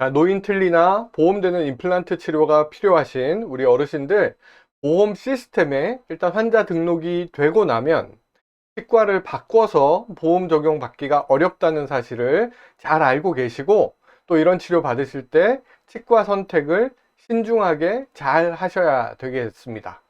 자, 노인틀리나 보험되는 임플란트 치료가 필요하신 우리 어르신들 보험 시스템에 일단 환자 등록이 되고 나면 치과를 바꿔서 보험 적용 받기가 어렵다는 사실을 잘 알고 계시고 또 이런 치료 받으실 때 치과 선택을 신중하게 잘 하셔야 되겠습니다.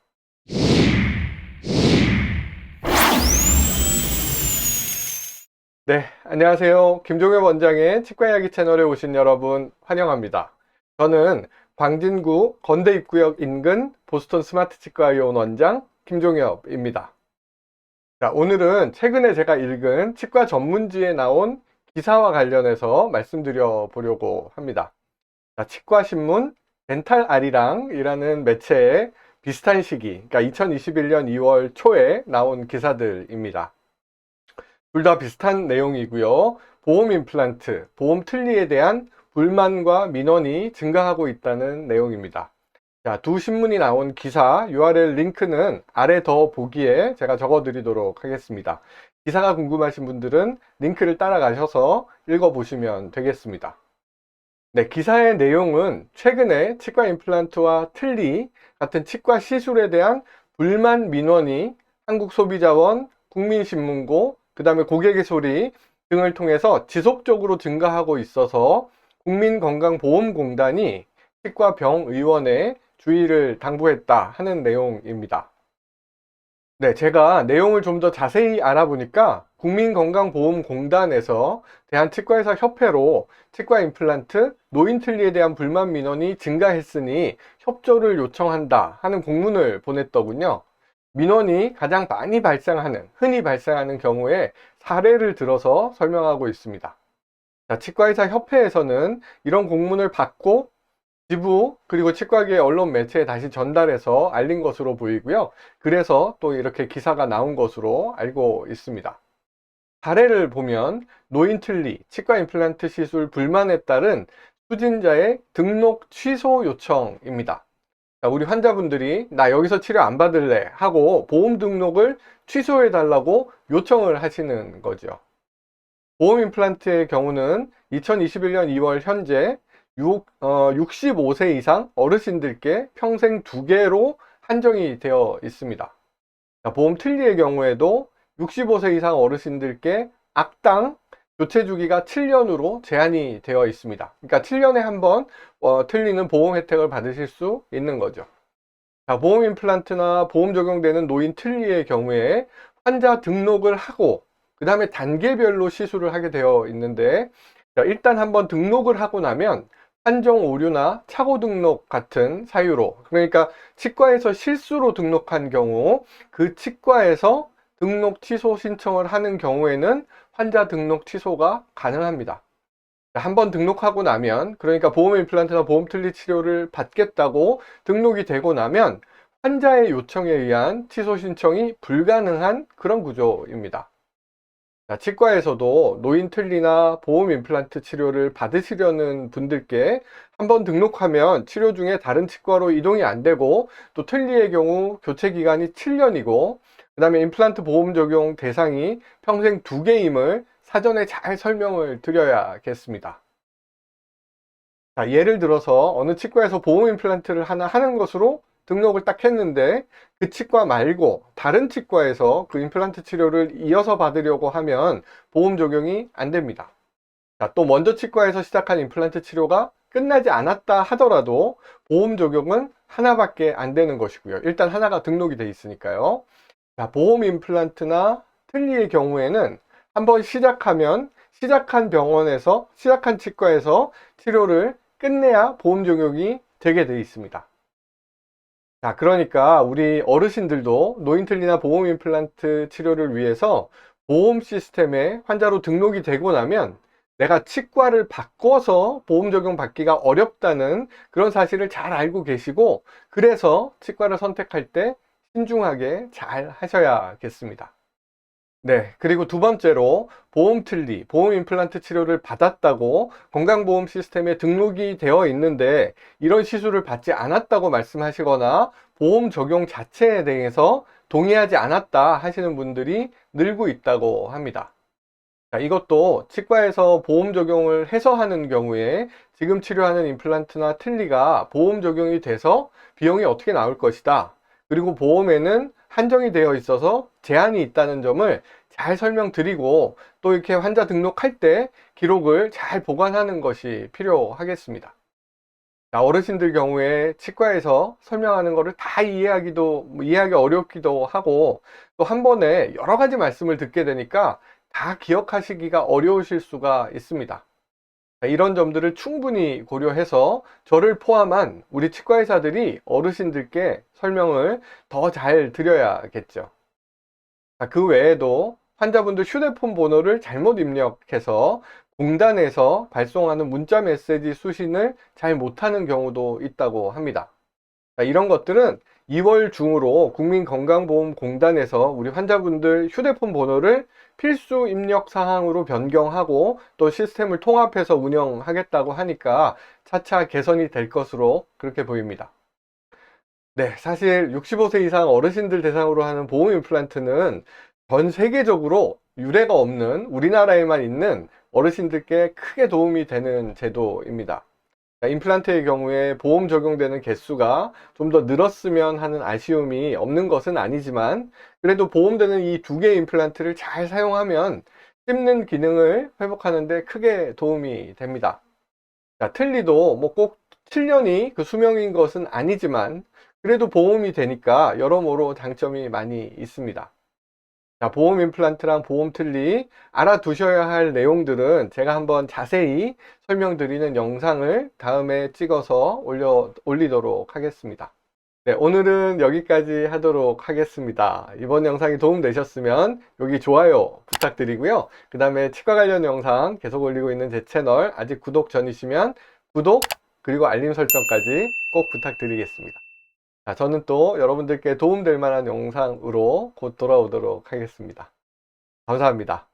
네, 안녕하세요. 김종엽 원장의 치과 이야기 채널에 오신 여러분 환영합니다. 저는 광진구 건대 입구역 인근 보스턴 스마트 치과의원 원장 김종엽입니다. 자, 오늘은 최근에 제가 읽은 치과 전문지에 나온 기사와 관련해서 말씀드려 보려고 합니다. 자, 치과 신문 덴탈 아리랑이라는 매체에 비슷한 시기, 그러니까 2021년 2월 초에 나온 기사들입니다. 둘 다 비슷한 내용이고요. 보험 임플란트, 보험 틀니에 대한 불만과 민원이 증가하고 있다는 내용입니다. 자, 두 신문이 나온 기사 URL 링크는 아래 더 보기에 제가 적어 드리도록 하겠습니다. 기사가 궁금하신 분들은 링크를 따라가셔서 읽어보시면 되겠습니다. 네, 기사의 내용은 최근에 치과 임플란트와 틀니 같은 치과 시술에 대한 불만 민원이 한국소비자원, 국민신문고, 그 다음에 고객의 소리 등을 통해서 지속적으로 증가하고 있어서 국민건강보험공단이 치과 병의원에 주의를 당부했다 하는 내용입니다. 네, 제가 내용을 좀 더 자세히 알아보니까 국민건강보험공단에서 대한치과의사 협회로 치과 임플란트, 노인틀리에 대한 불만 민원이 증가했으니 협조를 요청한다 하는 공문을 보냈더군요. 민원이 가장 많이 발생하는, 흔히 발생하는 경우에 사례를 들어서 설명하고 있습니다. 자, 치과의사 협회에서는 이런 공문을 받고 지부 그리고 치과계 언론 매체에 다시 전달해서 알린 것으로 보이고요. 그래서 또 이렇게 기사가 나온 것으로 알고 있습니다. 사례를 보면 노인틀리, 치과 임플란트 시술 불만에 따른 수진자의 등록 취소 요청입니다. 자, 우리 환자분들이 나 여기서 치료 안 받을래 하고 보험 등록을 취소해 달라고 요청을 하시는 거죠. 보험 임플란트의 경우는 2021년 2월 현재 6, 어, 65세 이상 어르신들께 평생 두 개로 한정이 되어 있습니다. 자, 보험 틀리의 경우에도 65세 이상 어르신들께 악당 교체 주기가 7년으로 제한이 되어 있습니다. 그러니까 7년에 한번 어, 틀리는 보험 혜택을 받으실 수 있는 거죠. 자, 보험 임플란트나 보험 적용되는 노인 틀리의 경우에 환자 등록을 하고 그 다음에 단계별로 시술을 하게 되어 있는데 자, 일단 한번 등록을 하고 나면 판정 오류나 차고 등록 같은 사유로 그러니까 치과에서 실수로 등록한 경우 그 치과에서 등록 취소 신청을 하는 경우에는 환자 등록 취소가 가능합니다. 한 번 등록하고 나면 그러니까 보험 임플란트나 보험 틀니 치료를 받겠다고 등록이 되고 나면 환자의 요청에 의한 취소 신청이 불가능한 그런 구조입니다. 자, 치과에서도 노인 틀니나 보험 임플란트 치료를 받으시려는 분들께 한번 등록하면 치료 중에 다른 치과로 이동이 안 되고 또 틀니의 경우 교체 기간이 7년이고 그 다음에 임플란트 보험 적용 대상이 평생 두 개임을 사전에 잘 설명을 드려야겠습니다. 자, 예를 들어서 어느 치과에서 보험 임플란트를 하나 하는 것으로 등록을 딱 했는데 그 치과 말고 다른 치과에서 그 임플란트 치료를 이어서 받으려고 하면 보험 적용이 안 됩니다. 자, 또 먼저 치과에서 시작한 임플란트 치료가 끝나지 않았다 하더라도 보험 적용은 하나밖에 안 되는 것이고요. 일단 하나가 등록이 돼 있으니까요. 자, 보험 임플란트나 틀니의 경우에는 한번 시작하면 시작한 병원에서 시작한 치과에서 치료를 끝내야 보험 적용이 되게 돼 있습니다. 자, 그러니까 우리 어르신들도 노인틀리나 보험 임플란트 치료를 위해서 보험 시스템에 환자로 등록이 되고 나면 내가 치과를 바꿔서 보험 적용 받기가 어렵다는 그런 사실을 잘 알고 계시고 그래서 치과를 선택할 때 신중하게 잘 하셔야겠습니다. 네, 그리고 두 번째로 보험 틀리, 보험 임플란트 치료를 받았다고 건강보험 시스템에 등록이 되어 있는데 이런 시술을 받지 않았다고 말씀하시거나 보험 적용 자체에 대해서 동의하지 않았다 하시는 분들이 늘고 있다고 합니다. 자, 이것도 치과에서 보험 적용을 해서 하는 경우에 지금 치료하는 임플란트나 틀니가 보험 적용이 돼서 비용이 어떻게 나올 것이다. 그리고 보험에는 한정이 되어 있어서 제한이 있다는 점을 잘 설명드리고 또 이렇게 환자 등록할 때 기록을 잘 보관하는 것이 필요하겠습니다. 자, 어르신들 경우에 치과에서 설명하는 것을 다 이해하기도, 뭐 이해하기 어렵기도 하고 또 한 번에 여러 가지 말씀을 듣게 되니까 다 기억하시기가 어려우실 수가 있습니다. 자, 이런 점들을 충분히 고려해서 저를 포함한 우리 치과 의사들이 어르신들께 설명을 더 잘 드려야겠죠. 자, 그 외에도 환자분들 휴대폰 번호를 잘못 입력해서 공단에서 발송하는 문자 메시지 수신을 잘 못하는 경우도 있다고 합니다. 자, 이런 것들은 2월 중으로 국민건강보험공단에서 우리 환자분들 휴대폰 번호를 필수 입력 사항으로 변경하고 또 시스템을 통합해서 운영하겠다고 하니까 차차 개선이 될 것으로 그렇게 보입니다. 네, 사실 65세 이상 어르신들 대상으로 하는 보험 임플란트는 전 세계적으로 유례가 없는 우리나라에만 있는 어르신들께 크게 도움이 되는 제도입니다. 자, 임플란트의 경우에 보험 적용되는 개수가 좀 더 늘었으면 하는 아쉬움이 없는 것은 아니지만 그래도 보험되는 이 두 개의 임플란트를 잘 사용하면 씹는 기능을 회복하는데 크게 도움이 됩니다. 자, 틀니도 뭐 꼭 7년이 그 수명인 것은 아니지만 그래도 보험이 되니까 여러모로 장점이 많이 있습니다. 자, 보험 임플란트랑 보험 틀니 알아두셔야 할 내용들은 제가 한번 자세히 설명드리는 영상을 다음에 찍어서 올려, 올리도록 하겠습니다. 네, 오늘은 여기까지 하도록 하겠습니다. 이번 영상이 도움되셨으면 여기 좋아요 부탁드리고요. 그 다음에 치과 관련 영상 계속 올리고 있는 제 채널 아직 구독 전이시면 구독 그리고 알림 설정까지 꼭 부탁드리겠습니다. 자, 저는 또 여러분들께 도움될 만한 영상으로 곧 돌아오도록 하겠습니다. 감사합니다.